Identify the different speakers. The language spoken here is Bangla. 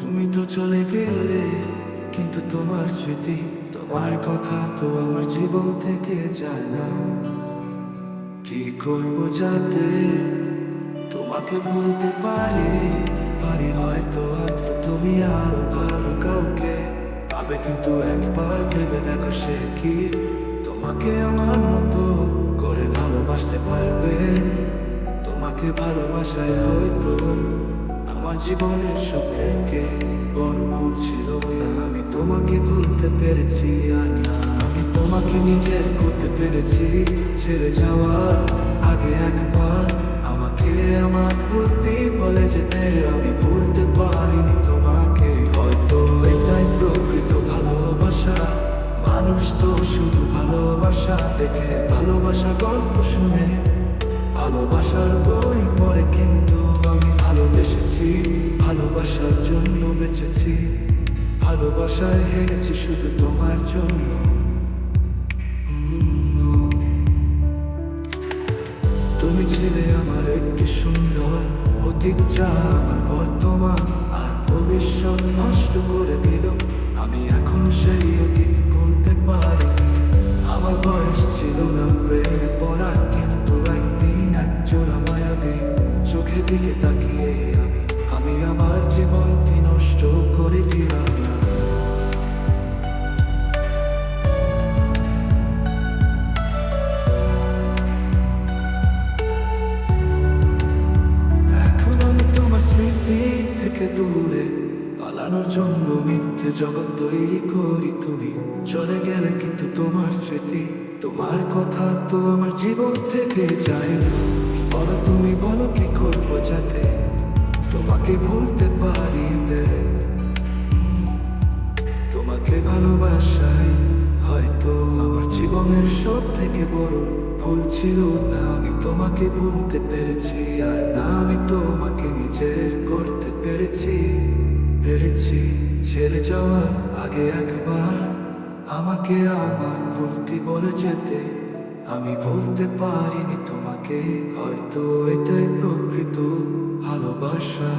Speaker 1: তুমি তো চলে গেলে কিন্তু তোমার স্মৃতি, তোমার কথা তো আমার জীবন থেকে যায় না। কি করব যাতে তোমাকে বলতে পারি? পারি হয়তো হয়তো তুমি আরও ভালো কাউকে পাবে, কিন্তু একবার ভেবে দেখো সে কি? তোমাকে আমার মতো তোমাকে ভালোবাসায় হয়তো আমার জীবনের সব থেকে বড় ভুল ছিল না। আমি তোমাকে ভুলতে পেরেছি আর না। আমি তোমাকে নিজের করতে পেরেছি। ছেড়ে যাওয়ার আগে একবার আমাকে আমার ভুলতে বলে যেতে। আমি ভুলতে পারিনি তোমাকে। হয়তো এটাই প্রকৃত ভালোবাসা। মানুষ তো শুধু ভালোবাসা দেখে। ভালোবাসা গল্প শুনে। ভালোবাসার বই পড়ে কিন্তু আমি ভালোবেসেছি, ভালোবাসার জন্য বেঁচেছি। ভালোবাসায় হেরেছি শুধু তোমার জন্য। তুমি ছিলে আমার একটি সুন্দর অতীত যা আমার বর্তমান আর ভবিষ্যৎ নষ্ট করে দিল। আমি এখন সেই অতীত বলতে পারিনি। আমার বয়স ছিল না, প্রেমে পড়ার দিকে তাকিয়ে আমি আমি আমার জীবনটি নষ্ট করে দিলাম এখন আমি তোমার স্মৃতি থেকে দূরে, পালানোর জন্য মিথ্যে জগৎ তৈরি করি তুমি। চলে গেলে কিন্তু তোমার স্মৃতি, তোমার কথা তো আমার জীবন থেকে যায় না। জীবনের সব থেকে বড় ভুল ছিল না, আমি তোমাকে ভুলতে পেরেছি, আর না আমি তোমাকে নিজের করতে পেরেছি। পেরেছি ছেড়ে যাওয়ার আগে একবার, আমাকে আমার ভুলতি বলে যেতে। আমি ভুলতে পারিনি তোমাকে, হয়তো এটাই প্রকৃত ভালোবাসা।